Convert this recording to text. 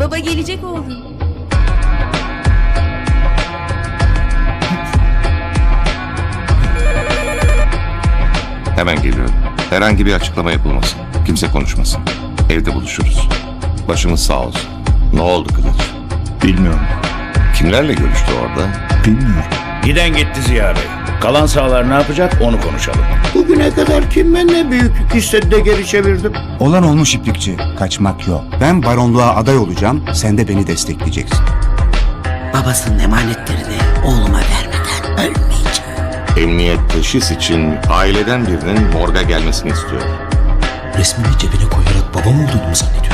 Baba gelecek oğlum. Hemen geliyorum. Herhangi bir açıklama yapılmasın. Kimse konuşmasın. Evde buluşuruz. Başımız sağ olsun. Ne oldu Kılıç? Bilmiyorum. Kimlerle görüştü orada? Bilmiyorum. Giden gitti Ziya Bey. Kalan sahalar ne yapacak onu konuşalım. Bugüne kadar kim ne büyüklük istedi de geri çevirdim. Olan olmuş iplikçi. Kaçmak yok. Ben baronluğa aday olacağım. Sen de beni destekleyeceksin. Babasının emanetlerini oğluma vermeden ölmeyeceğim. Emniyet teşhis için aileden birinin morga gelmesini istiyor. Resmini cebine koyarak babam olduğunu mu zannediyorsun?